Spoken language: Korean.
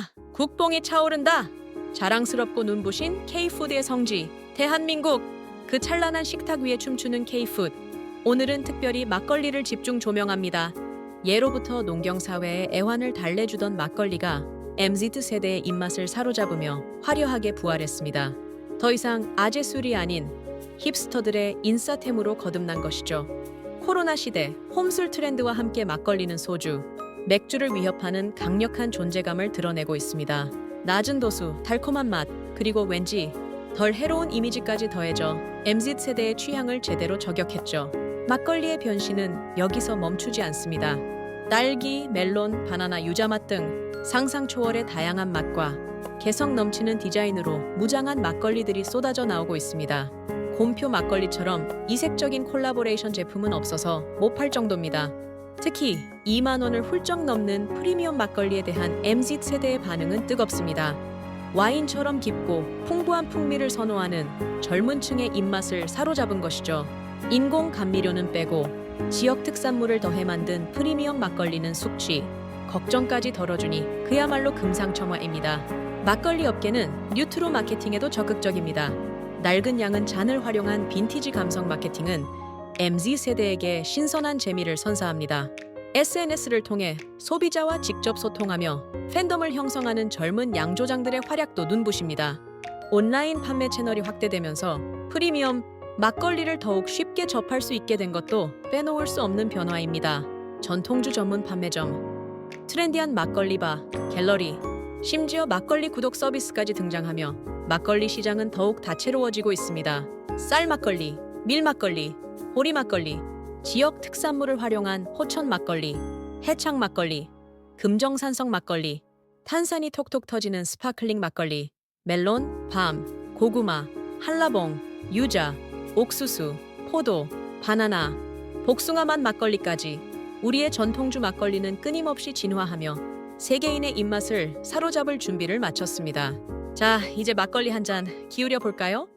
와, 국뽕이 차오른다. 자랑스럽고 눈부신 K푸드의 성지, 대한민국. 그 찬란한 식탁 위에 춤추는 K푸드. 오늘은 특별히 막걸리를 집중 조명합니다. 예로부터 농경 사회에 애환을 달래주던 막걸리가 MZ 세대의 입맛을 사로잡으며 화려하게 부활했습니다. 더 이상 아재 술이 아닌 힙스터들의 인싸템으로 거듭난 것이죠. 코로나 시대 홈술 트렌드와 함께 막걸리는 소주, 맥주를 위협하는 강력한 존재감을 드러내고 있습니다. 낮은 도수, 달콤한 맛, 그리고 왠지 덜 해로운 이미지까지 더해져 MZ 세대의 취향을 제대로 저격했죠. 막걸리의 변신은 여기서 멈추지 않습니다. 딸기, 멜론, 바나나, 유자맛 등 상상 초월의 다양한 맛과 개성 넘치는 디자인으로 무장한 막걸리들이 쏟아져 나오고 있습니다. 곰표 막걸리처럼 이색적인 콜라보레이션 제품은 없어서 못 팔 정도입니다. 특히 2만 원을 훌쩍 넘는 프리미엄 막걸리에 대한 MZ 세대의 반응은 뜨겁습니다. 와인처럼 깊고 풍부한 풍미를 선호하는 젊은 층의 입맛을 사로잡은 것이죠. 인공 감미료는 빼고 지역 특산물을 더해 만든 프리미엄 막걸리는 숙취, 걱정까지 덜어주니 그야말로 금상첨화입니다. 막걸리 업계는 뉴트로 마케팅에도 적극적입니다. 낡은 양은 잔을 활용한 빈티지 감성 마케팅은 MZ 세대에게 신선한 재미를 선사합니다. SNS를 통해 소비자와 직접 소통하며 팬덤을 형성하는 젊은 양조장들의 활약도 눈부십니다. 온라인 판매 채널이 확대되면서 프리미엄 막걸리를 더욱 쉽게 접할 수 있게 된 것도 빼놓을 수 없는 변화입니다. 전통주 전문 판매점, 트렌디한 막걸리바, 갤러리, 심지어 막걸리 구독 서비스까지 등장하며 막걸리 시장은 더욱 다채로워지고 있습니다. 쌀 막걸리, 밀 막걸리, 보리 막걸리, 지역 특산물을 활용한 호천 막걸리, 해창 막걸리, 금정산성 막걸리, 탄산이 톡톡 터지는 스파클링 막걸리, 멜론, 밤, 고구마, 한라봉, 유자, 옥수수, 포도, 바나나, 복숭아 맛 막걸리까지 우리의 전통주 막걸리는 끊임없이 진화하며 세계인의 입맛을 사로잡을 준비를 마쳤습니다. 자, 이제 막걸리 한 잔 기울여 볼까요?